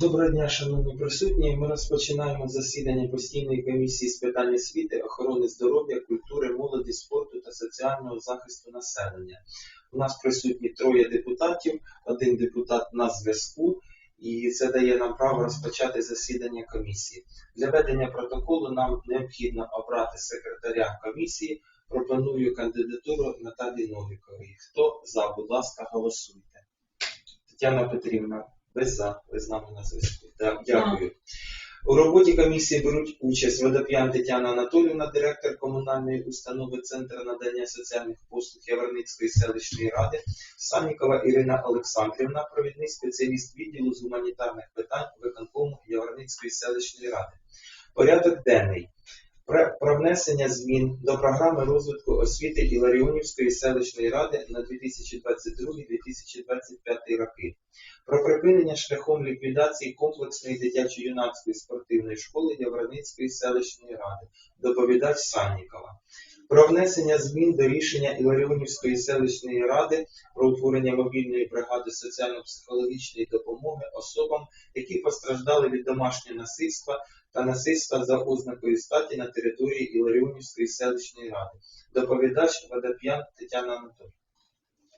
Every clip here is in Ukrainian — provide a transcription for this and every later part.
Доброго дня, шановні присутні. Ми розпочинаємо засідання постійної комісії з питань освіти, охорони здоров'я, культури, молоді, спорту та соціального захисту населення. У нас присутні троє депутатів, один депутат на зв'язку, і це дає нам право розпочати засідання комісії. Для ведення протоколу нам необхідно обрати секретаря комісії. Пропоную кандидатуру Наталії Новікової. Хто за, будь ласка, голосуйте. Тетяна Петрівна, ви за, ви з нами на зв'язку. Дякую. У роботі комісії беруть участь Водоп'ян Тетяна Анатолівна, директор комунальної установи Центру надання соціальних послуг Яворницької селищної ради, Санікова Ірина Олександрівна, провідний спеціаліст відділу з гуманітарних питань виконкому Яворницької селищної ради. Порядок денний. Про, внесення змін до програми розвитку освіти Іларіонівської селищної ради на 2022-2025 роки. Про припинення шляхом ліквідації комплексної дитячо-юнацької спортивної школи Явраницької селищної ради. Доповідач Саннікова. Про внесення змін до рішення Іларіонівської селищної ради про утворення мобільної бригади соціально-психологічної допомоги особам, які постраждали від домашнього насильства та насильства за ознакою статі на території Іларіонівської селищної ради. Доповідач Водоп'ян Тетяна Анатолійовна.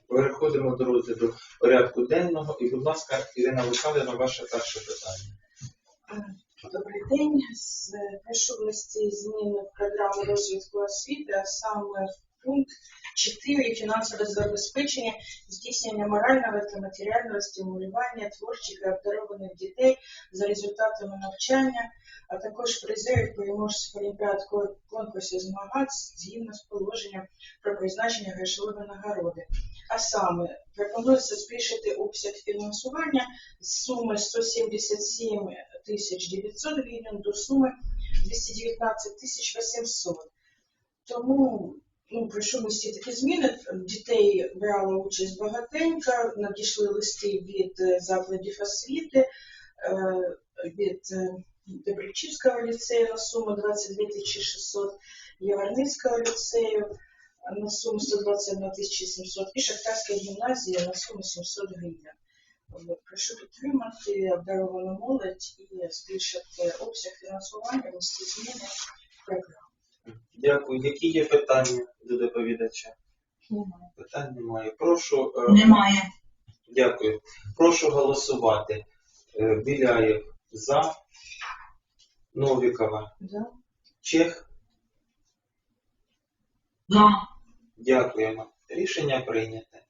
Переходимо до розгляду порядку денного. І, будь ласка, Ірина Михайлівна, ваше перше питання. Добрий день. З- Прошу внести зміни в програму розвитку освіти, а саме пункт 4 фінансове забезпечення здійснення морального та матеріального стимулювання творчих і обдарованих дітей за результатами навчання, а також призерів переможців олімпіад конкурсів змагань згідно з положенням про призначення грошової нагороди. А саме пропонується збільшити обсяг фінансування з суми 177 тисяч 900 гривень до суми 219 тисяч 800. Тому ну, прошу внести такі зміни. Дітей брала участь багатенько, надійшли листи від е, закладів освіти, е, від е, Добричівського ліцею на суму 22 тисячі 600, Яворницького ліцею на суму 121 тисячі 700 і Шахтарська гімназія на суму 700 гривень. Прошу підтримати обдаровану молодь і збільшити обсяг фінансування, внести зміни в програму. Дякую. Які є питання до доповідача? Питань немає. Прошу. е, Немає. Дякую. Прошу голосувати. Е, Біляєв за. Новікова. Да? Чех. За. Дякуємо. Рішення прийняте.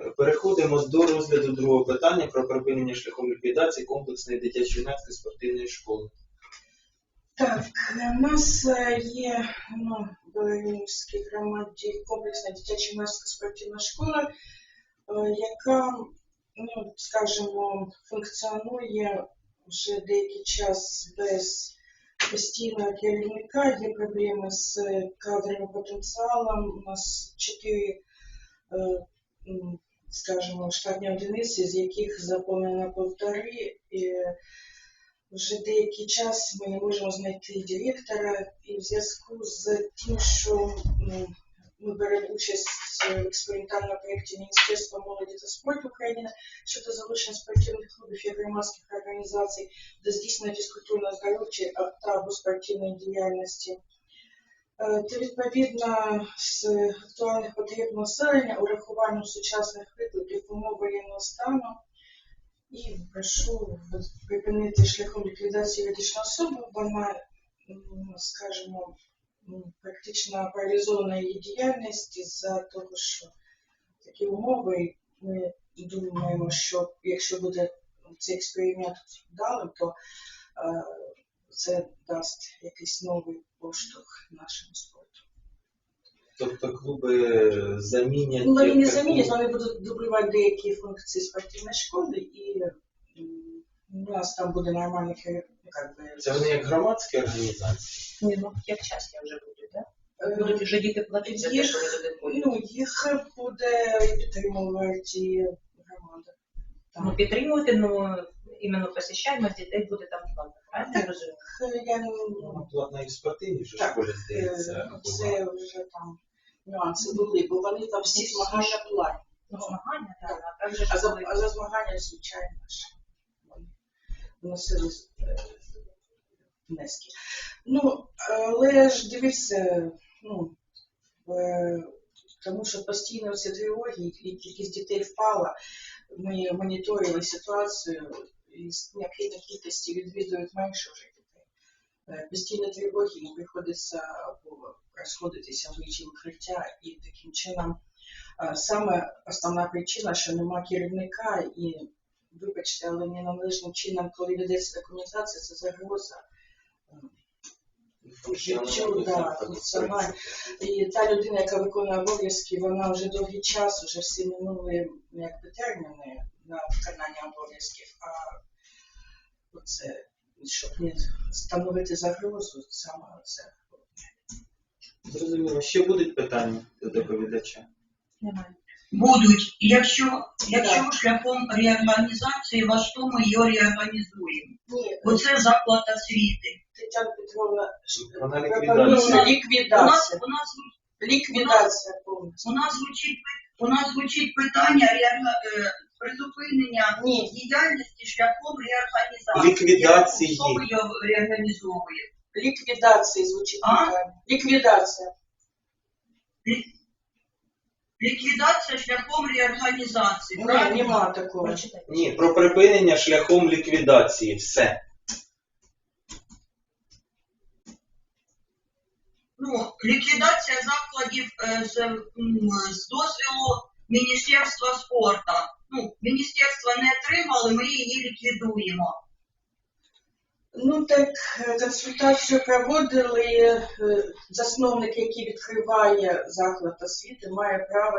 Е, Переходимо до розгляду другого питання про припинення шляхом ліквідації комплексної дитячо-юнацької спортивної школи. Так, у нас е, є ну, в Рівненській громаді комплексна дитяча юнацька спортивна школа, е, яка, ну, скажімо, функціонує вже деякий час без постійного керівника, є проблеми з кадровим потенціалом. У нас чотири, е, скажімо, штатні одиниці, з яких заповнено повтори. І вже деякий час ми не можемо знайти директора, і в зв'язку з тим, що м, ми беремо участь в експериментальному проєкті Міністерства молоді та спорту України щодо залучення спортивних клубів і громадських організацій до здійснення фізкультурно-здоровчої та або спортивної діяльності. Е, То відповідно з актуальних потреб населення урахуванням сучасних викликів умов воєнного стану і прошу припинити шляхом ліквідації юридичної особи. Вона, м, скажімо, практично паралізована її діяльність із-за того, що такі умови. Ми думаємо, що якщо буде цей експеримент вдалим, то е, це дасть якийсь новий поштовх нашому спорту. Тобто клуби замінять. Ну, вони не замінять, вони будуть дублювати деякі функції спортивної школи, і у нас там буде нормальний би, Це вони як громадські організації. Ні, ну як часто вже будуть, так? е, Будуть вже діти платити за те, що ви туди. Ну, їх буде підтримувати громада. Ну, підтримувати, ну, іменно посещаємо, дітей буде там плата. Правильно я розумію? Е, Я Ну, платна і в спортивній школі, е, здається, це вже там нюанси були, бо вони там всі змагання платні. Ну, змагання, так, а за, а за змагання, звичайно ж. вони вносили е, внески. Ну, але ж дивіться, ну, е, тому що постійно ці тривоги і кількість дітей впала. Ми моніторили ситуацію і з кількості відвідують менше вже Постійно тривоги їм приходиться розходитися в інші укриття і таким чином е, саме основна причина, що нема керівника і вибачте, але неналежним чином, коли ведеться документація, це загроза е, життю, да. І та людина, яка виконує обов'язки, вона вже довгий час, вже всі минули якби терміни на виконання обов'язків, а оце, щоб не становити загрозу, саме це. Зрозуміло. Ще будуть питання до доповідача? Немає. Будуть, якщо, якщо шляхом реорганізації, во що ми її реорганізуємо. Ні, Оце заклад освіти. Тетяна Петровна, Вона пропонує ліквідація. У нас, у нас, Ліквідація повністю. у нас звучить, у нас звучить питання реорга- е, призупинення Ні, діяльності шляхом реорганізації. Ліквідації. Ми його реорганізовуємо? ліквідація звучить А? Ліквідація. Ліквідація шляхом реорганізації. Ні, правильно? нема такого. Прочитайте. Ні, про припинення шляхом ліквідації. Все. Ну, ліквідація закладів е, з, м, з дозволу Міністерства спорту. Ну, міністерство не отримали, ми її ліквідуємо. Ну так консультацію проводили. е, Засновник, який відкриває заклад освіти, має право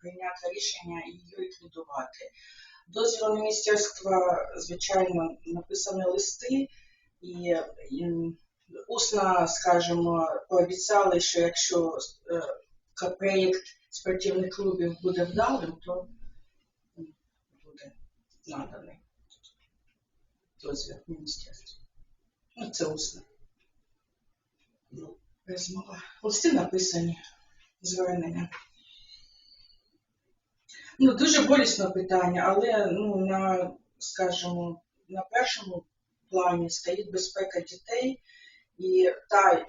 прийняти рішення і її ліквідувати. Дозвіл міністерства, звичайно, написані листи і, і усно, скажімо, пообіцяли, що якщо е, проєкт спортивних клубів буде вдалим, то наданий дозвіл міністерства. Ну, це усно. Ну, Розмова. Листи написані звернення. Ну, дуже болісне питання, але ну, на, скажімо, на першому плані стоїть безпека дітей і та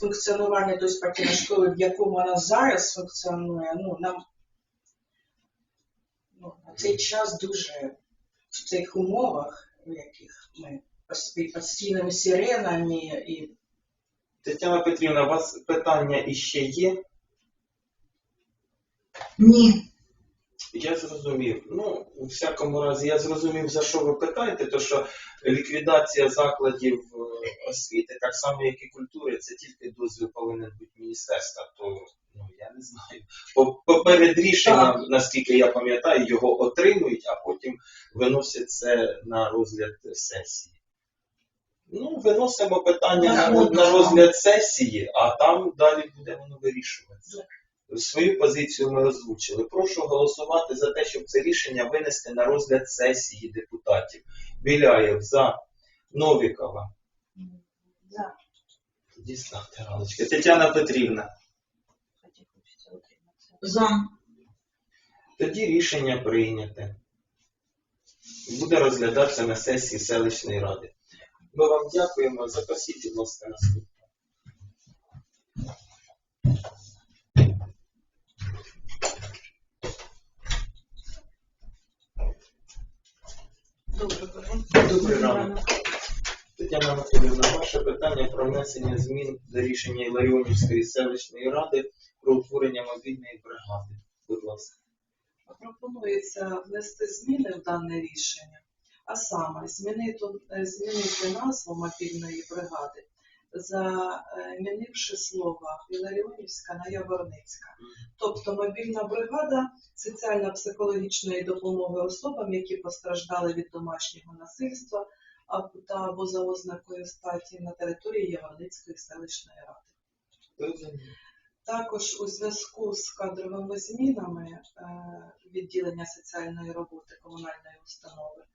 функціонування до спортивної школи, в якому вона зараз функціонує, ну, нам ну, на цей час дуже в цих умовах, в яких ми під постійними сиренами і Тетяна Петрівна, у вас питання іще є? Ні. Я зрозумів. Ну, у всякому разі, я зрозумів, за що ви питаєте, то що ліквідація закладів е, освіти, так само, як і культури, це тільки дозвіл повинен бути міністерства. То ну я не знаю. Поперед рішенням, наскільки я пам'ятаю, його отримують, а потім виносять це на розгляд сесії. Ну, виносимо питання на, на розгляд сесії, а там далі буде воно вирішуватися. Свою позицію ми озвучили. Прошу голосувати за те, щоб це рішення винести на розгляд сесії депутатів. Біляєв за Новікова. За. Тоді ставте галочки. Тетяна Петрівна. За. Тоді рішення прийняте. Буде розглядатися на сесії селищної ради. Ми вам дякуємо. Запросіть, будь ласка, наступне. Доброго ранку. Тетяна Васильівна, ваше питання про внесення змін до рішення Іларіонівської селищної ради про утворення мобільної бригади. Будь ласка. Пропонується внести зміни в дане рішення, а саме змінити, змінити назву мобільної бригади, замінивши слова Іларіонівська на Яворницька. Тобто мобільна бригада соціально-психологічної допомоги особам, які постраждали від домашнього насильства та або за ознакою статі на території Яворницької селищної ради. Також у зв'язку з кадровими змінами е, відділення соціальної роботи комунальної установи е,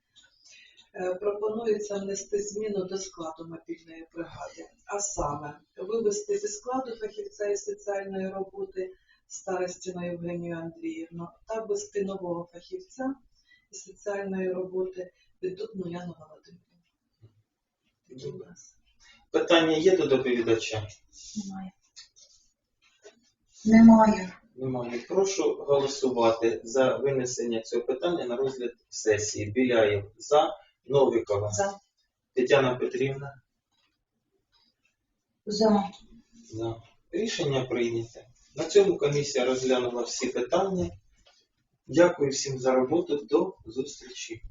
пропонується внести зміну до складу мобільної бригади, а саме вивести зі складу фахівця із соціальної роботи Старостіну Євгенію Андріївну та ввести нового фахівця соціальної роботи Піддубну Яну Володимирівну. Такі у нас. Питання є до доповідача? Немає. Немає. Немає. Прошу голосувати за винесення цього питання на розгляд сесії. Біляєв за, Новікова. За. Тетяна Петрівна. За. За. Рішення прийнято. На цьому комісія розглянула всі питання. Дякую всім за роботу. До зустрічі.